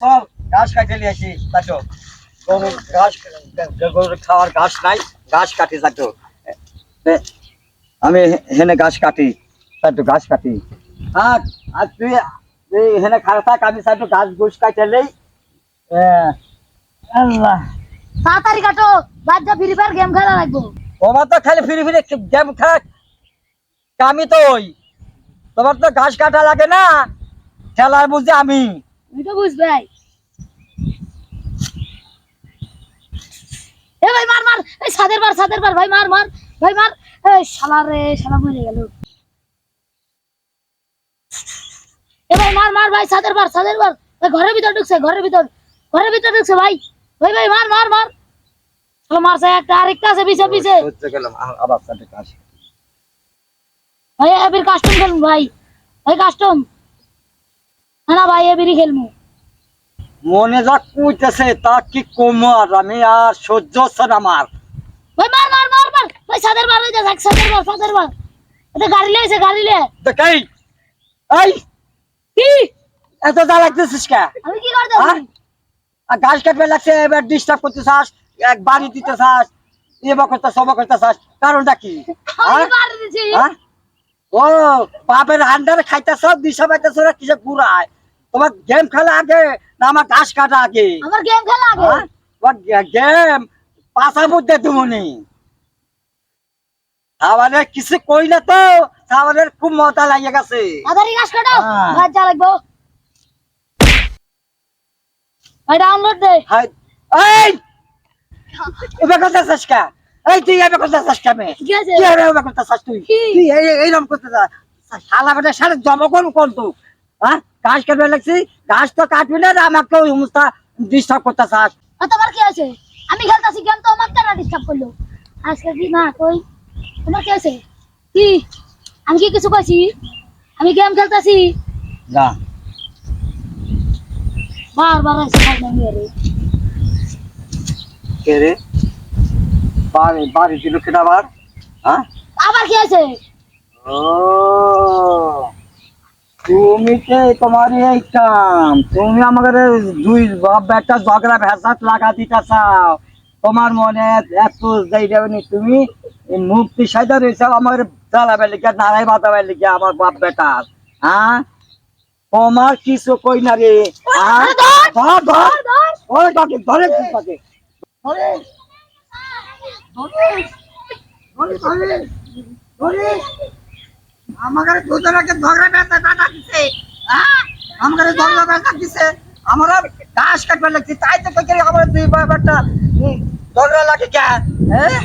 ঘাস কাটে নিয়ে আসি চাচো গরু ঘাস গরুর খাওয়ার ঘাস নাই ঘাস কাটি আমি হেনে ঘাস কাটি চাচো ঘাস কাটি। আর আর তুই হেনে খারাপ থাক আমি চাচো ঘাস ঘুষ কাটে নেই। আল্লাহ। তাড়াতাড়ি কাটো বাচ্চা ফ্রি ফায়ার গেম খেলা লাগবো। তোমার তো খালি ফিরে ফিরে গেম খাক আমি তো ওই। তোমার তো ঘাস কাটা লাগে না খেলার বুঝি আমি। বুঝবে ভাই এ ভাই সাদের বার সাদের বার ভাই মার মার, ভাই মার। শালা রে, শালা মরে গেল। এ ভাই মার মার, ভাই সাদের বার সাদের বার ভাই ঘরের ভিতর ঢুকছে, ঘরের ভিতর। ঘরের ভিতর ঢুকছে, ভাই। ভাই ভাই, মার মার মার। শালা মারছে একটা, আরেকটা আছে, পিছে পিছে। আবার চারটে ঘাস ভাই এবির কাস্টম খেলব ভাই। ভাই কাস্টম না ভাই, এবিরই খেলব মনে যা কুইতেছে, তা কি কোমর আমি আর সহ্য হচ্ছে না আমার। ভাই মার মার মার মার। ভাই সাদের বার হয়ে যাক সাদের বার সাদের এটা গাড়ি লেছে গাড়ি লে। দেখাই এই কি? এত যা লাগতেছিস কে? আমি কি করতে? আর ঘাস কাটবে লাগছে এবার ডিস্টার্ব করতে চাস এক বাড়ি দিতে চাস এবার করতে সব করতে চাস কারণটা কি? মার? ও বাপের আন্ডারে খাইতেছ দিশা পাইতেছ না কিসে ঘুরায় তোমার গেম খেলা আগে না আমার ঘাস কাটা আগে? আমার গেম খেলা আগে? তোমার গেম পাশা বুদ্ধে তুমি খাবারের কিছু কই না তো খাবারের খুব মজা লাগিয়ে গেছে। আধারি গাছ কাটাও হ্যাঁ। যা লাগবো। ভাই ডাউনলোড দে। এই! এবার করতে চাস কা? এই তুই মে কি? এই এইরকম করতে শালা সারা তো। হ্যাঁ? ঘাস কাটবে লাগছি ঘাস তো কাটবি না আমাকে ওই ডিস্টার্ব করতে চাস। তোমার কি আছে? আমি খেলতাছি গেম তো আমার কেন ডিস্টার্ব করল। আজকে কি না কই? তোমার কি আছে কি? আমি কি কিছু কইছি? আমি গেম খেলতাছি। না। বারবার এসে খাই না মেরে কে রে? বাড়ি বাড়ি দিল কেটা বার হ্যাঁ? আবার কি আছে ও। তুমি কে? তোমার এই কাম। তুমি আমাকে দুই বাপ একটা ঝগড়া ভেসাত লাগা দিতে চাও তোমার মনে এত যাই তুমি মুক্তি সাইডা রয়েছে আমার জ্বালাবে লিখে নাড়াই বাঁধাবে লিখে আমার বাপ বেটার। হ্যাঁ? তোমার কিছু কই না রে? হ্যাঁ? ধর ধর ধর ধরে। তাকে দুজনকে ধরে ব্যথা টাটা দিছে হ্যাঁ? ধরে ব্যথা দিছে। আমরা ঘাস কাটবার লাগছে, তাই তো কই আমার দুই বাবারটা ধরে লাগে কে হ্যাঁ?